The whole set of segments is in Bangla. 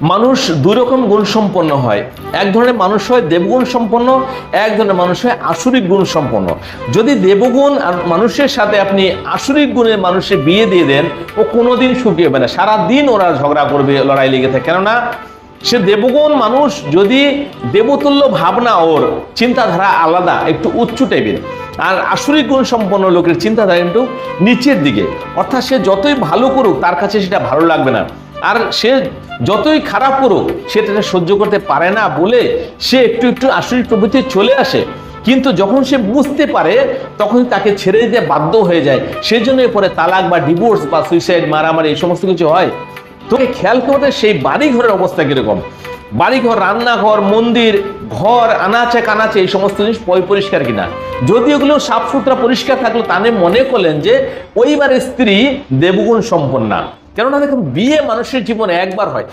মানুষ দুই রকম গুণ সম্পন্ন হয়। এক ধরনের মানুষ হয় দেবগুণ সম্পন্ন এক ধরনের মানুষ হয় আসরিক গুণ সম্পন্ন যদি দেবগুণ আর মানুষের সাথে আপনি আসরিক গুণের মানুষের বিয়ে দিয়ে দেন, ও কোনোদিন সুখী হবে না। সারাদিন ওরা ঝগড়া করবে, লড়াই লেগে থাকে। কেননা, সে দেবগুণ মানুষ যদি দেবতুল্য ভাবনা ওর চিন্তাধারা আলাদা, একটু উচ্চ টাইপের, আর আসরিক গুণ সম্পন্ন লোকের চিন্তাধারা কিন্তু নিচের দিকে। অর্থাৎ সে যতই ভালো করুক, তার কাছে সেটা ভালো লাগবে না। আর সে যতই খারাপ করুক সেটা সহ্য করতে পারে না বলে সে একটু একটু আসরিক প্রবৃত্তি চলে আসে। কিন্তু যখন সে বুঝতে পারে, তখন তাকে ছেড়ে দিতে বাধ্য হয়ে যায়। সেই জন্য পরে তালাক বা ডিভোর্স বা সুইসাইড মারামারি, এই সমস্ত কিছু হয়। তোকে খেয়াল করতে সেই বাড়ি ঘরের অবস্থা কীরকম। বাড়িঘর, রান্নাঘর, মন্দির, ঘর, আনাচে কানাচে এই সমস্ত জিনিস পরিষ্কার কিনা। যদি ওগুলো সাফ সুতরা পরিষ্কার থাকল, তাহলে মনে করলেন যে ওইবারের স্ত্রী দেবগুণ সম্পন্না। কেননা দেখুন, বিয়ে মানুষের জীবনে একবার হয়।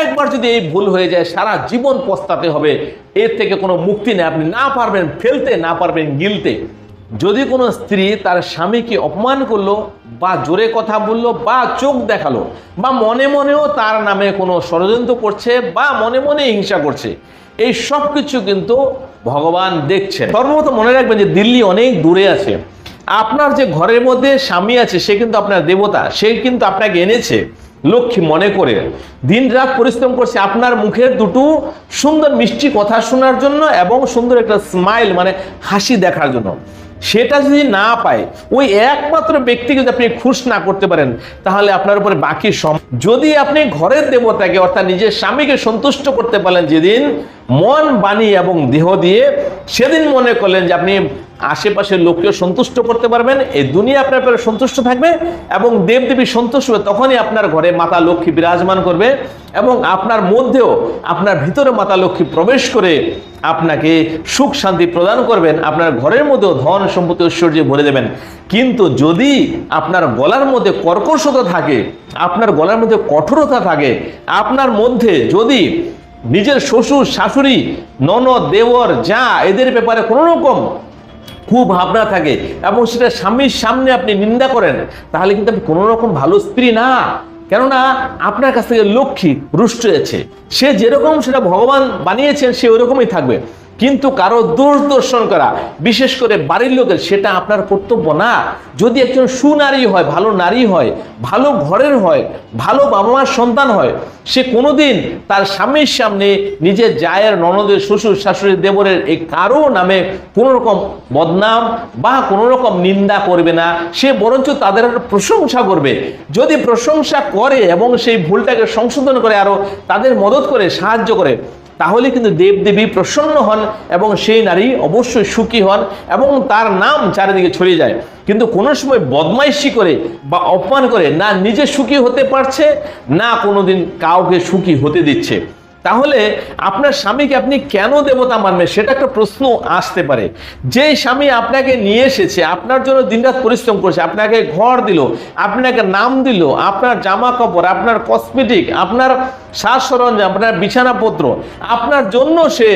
একবার যদি এই ভুল হয়ে যায়, সারা জীবন পস্তাতে হবে। এর থেকে কোনো মুক্তি নেই। আপনি না পারবেন ফেলতে, না পারবেন গিলতে। যদি কোনো স্ত্রী তার স্বামীকে অপমান করল, বা জোরে কথা বলল, বা চোখ দেখাল, বা মনে মনেও তার নামে কোনো ষড়যন্ত্র করছে, বা মনে মনে হিংসা করছে, এই সব কিছু কিন্তু ভগবান দেখছেন। সর্বপ্রথম মনে রাখবেন যে দিল্লি অনেক দূরে আছে। আপনার যে ঘরের মধ্যে স্বামী আছে, সে কিন্তু আপনার দেবতা, সে কিন্তু আপনাকে এনেছে। লক্ষ্মী মনে করে দিন রাত পরিশ্রম করছে আপনার মুখের দুটো সুন্দর মিষ্টি কথা শোনার জন্য এবং সুন্দর একটা স্মাইল মানে হাসি দেখার জন্য। সেটা যদি না পায়, ওই একমাত্র ব্যক্তিকে যদি আপনি খুশ না করতে পারেন, তাহলে আপনার উপরে বাকি সম, যদি আপনি ঘরের দেবতাকে, অর্থাৎ নিজের স্বামীকে সন্তুষ্ট করতে পারেন যেদিন, মন বাণী এবং দেহ দিয়ে, সেদিন মনে করলেন যে আপনি আশেপাশের লোককেও সন্তুষ্ট করতে পারবেন, এই দুনিয়া আপনার উপরে সন্তুষ্ট থাকবে এবং দেবদেবী সন্তুষ্ট হবে, তখনই আপনার ঘরে মাতা লক্ষ্মী বিরাজমান করবে এবং আপনার মধ্যেও, আপনার ভিতরে মাতা লক্ষ্মী প্রবেশ করে আপনাকে সুখ শান্তি প্রদান করবেন, আপনার ঘরের মধ্যেও ধন সম্পত্তি ঐশ্বর্য ভরে দেবেন। কিন্তু যদি আপনার গলার মধ্যে কর্কশতা থাকে, আপনার গলার মধ্যে কঠোরতা থাকে, আপনার মধ্যে যদি নিজের শ্বশুর, শাশুড়ি, ননদ, দেওর, যা, এদের ব্যাপারে কোনো রকম খুব ভাবনা থাকে এবং সেটা স্বামীর সামনে আপনি নিন্দা করেন, তাহলে কিন্তু আপনি কোনো রকম ভালো স্ত্রী না। কেননা আপনার কাছ থেকে লক্ষ্মী রুষ্ট হয়েছে। সে যেরকম সেটা ভগবান বানিয়েছেন, সে ওরকমই থাকবে। কিন্তু কারও দোষ দর্শন করা, বিশেষ করে বাড়ির লোকের, সেটা আপনার কর্তব্য না। যদি একজন সুনারী হয়, ভালো নারী হয়, ভালো ঘরের হয়, ভালো বাবা মার সন্তান হয়, সে কোনোদিন তার স্বামীর সামনে নিজের জায়ের ননদের, শ্বশুর, শাশুড়ি, দেবরের এই কারও নামে কোনো রকম বদনাম বা কোনো রকম নিন্দা করবে না। সে বরঞ্চ তাদের প্রশংসা করবে। যদি প্রশংসা করে এবং সেই ভুলটাকে সংশোধন করে আরও তাদের মদত করে, সাহায্য করে তাহলে কিন্তু দেবদেবী প্রসন্ন হন এবং সেই নারী অবশ্যই সুখী হন এবং তার নাম চারিদিকে ছড়িয়ে যায়। কিন্তু কোনো সময় বদমাইশি করে বা অপমান করে না নিজে সুখী হতে পারছে, না কোনোদিন কাউকে সুখী হতে দিচ্ছে। তাহলে আপনার স্বামীকে আপনি কেন দেবতা মানবেন সেটা একটা প্রশ্ন আসতে পারে। যে স্বামী আপনাকে নিয়ে এসেছে, আপনার জন্য দিনরাত পরিশ্রম করেছে, আপনাকে ঘর দিল, আপনাকে নাম দিল, আপনার জামা কাপড় আপনার কসমেটিক আপনার সাজ সরঞ্জাম, আপনার বিছানাপত্র আপনার জন্য সে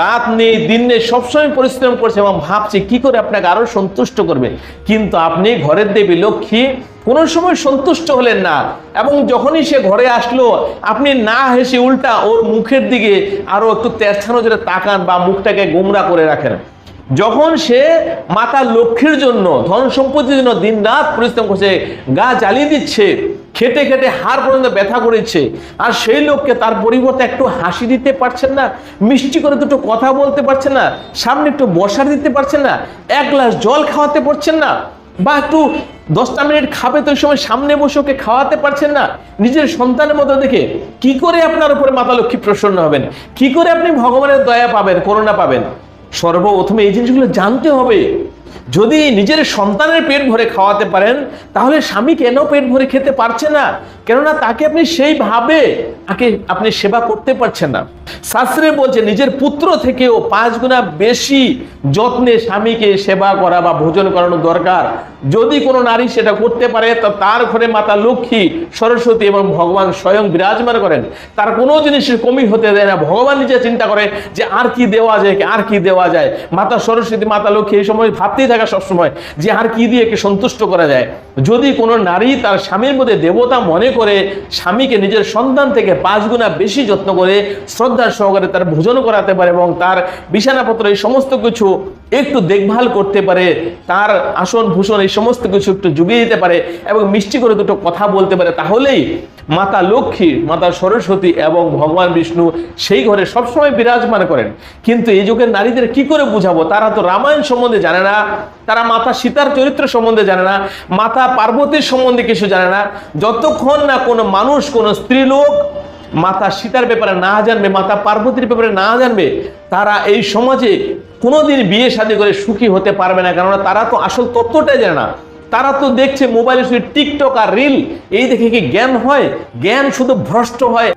রাত নেই, দিন নেই, সবসময় পরিশ্রম করছে এবং ভাবছে কি করে আপনাকে আরও সন্তুষ্ট করবে। কিন্তু আপনি ঘরের দেবী লক্ষ্মী, কোনো সময় সন্তুষ্ট হলেন না এবং যখনই সে ঘরে আসলো, আপনি না হেসে উল্টা ওর মুখের দিকে আরও একটু তেরছা নজরে তাকান বা মুখটাকে গোমরা করে রাখেন। যখন সে মাতা লক্ষ্মীর জন্য, ধন সম্পত্তির জন্য দিন রাত পরিশ্রম করছে, গা জ্বালিয়ে দিচ্ছে, খেটে খেটে হাড় পর্যন্ত ব্যথা করেছে, আর সেই লোককে তার পরিবর্তে একটু হাসি দিতে পারছেন না, মিষ্টি করে দুটো কথা বলতে পারছেন না, সামনে একটু বসার দিতে পারছেন না, এক গ্লাস জল খাওয়াতে পারছেন না, বা একটু দশটা মিনিট খাবে তো সময় সামনে বসে ওকে খাওয়াতে পারছেন না, নিজের সন্তানের মতো দেখে কি করে আপনার উপরে মাতা লক্ষ্মী প্রসন্ন হবেন? কি করে আপনি ভগবানের দয়া পাবেন, করুণা পাবেন? সর্বপ্রথমে এই জিনিসগুলো জানতে হবে। যদি নিজের সন্তানের পেট ভরে খাওয়াতে পারেন, তাহলে স্বামী কেন পেট ভরে খেতে পারছে না? কেননা তাকে আপনি সেইভাবে তাকে আপনি সেবা করতে পারছেন না। শাস্ত্রে বলছে, নিজের পুত্র থেকেও পাঁচ গুণা বেশি যত্নে স্বামীকে সেবা করা বা ভোজন করানো দরকার। যদি কোনো নারী সেটা করতে পারে, তা তার ঘরে মাতা লক্ষ্মী, সরস্বতী এবং ভগবান স্বয়ং বিরাজমান করেন। তার কোনো জিনিসের কমি হতে দেয় না। ভগবান নিজে চিন্তা করে যে আর কি দেওয়া যায় আর কি দেওয়া যায়। মাতা সরস্বতী, মাতা লক্ষ্মী এই সময় ভাবতেই থাকা সবসময় যে আর কি দিয়ে একে সন্তুষ্ট করা যায়। যদি কোনো নারী তার স্বামীর মধ্যে দেবতা মনে করে, স্বামীকে নিজের সন্তান থেকে পাঁচ গুণা বেশি যত্ন করে শ্রদ্ধা সহকারে তার ভোজন করাতে পারে এবং তার বিছানাপত্র এই সমস্ত কিছু একটু দেখভাল করতে পারে, তার আসন ভূষণ এই সমস্ত কিছু একটু জুগিয়ে দিতে পারে এবং মিষ্টি করে দুটো কথা বলতে পারে, তাহলেই মাতা লক্ষ্মী মাতা সরস্বতী এবং ভগবান বিষ্ণু সেই ঘরে সবসময় বিরাজমান করেন। কিন্তু এই যুগের নারীদের কি করে বুঝাবো? তারা তো রামায়ণ সম্বন্ধে জানে না, তারা মাতা সীতার চরিত্র সম্বন্ধে জানে না, মাতা পার্বতীর সম্বন্ধে কিছু জানে না। যতক্ষণ না কোনো মানুষ, কোনো স্ত্রীলোক মাতা সীতার ব্যাপারে না জানবে, মাতা পার্বতীর ব্যাপারে না জানবে তারা এই সমাজে কোনোদিন বিয়ে শাদী করে সুখী হতে পারবে না, কেননা তারা তো আসল তত্ত্বটাই জানে না। তারা তো দেখছে মোবাইলে শুধু টিকটক আর রিল, এই দেখে কি জ্ঞান হয়? জ্ঞান শুধু ভ্রষ্ট হয়।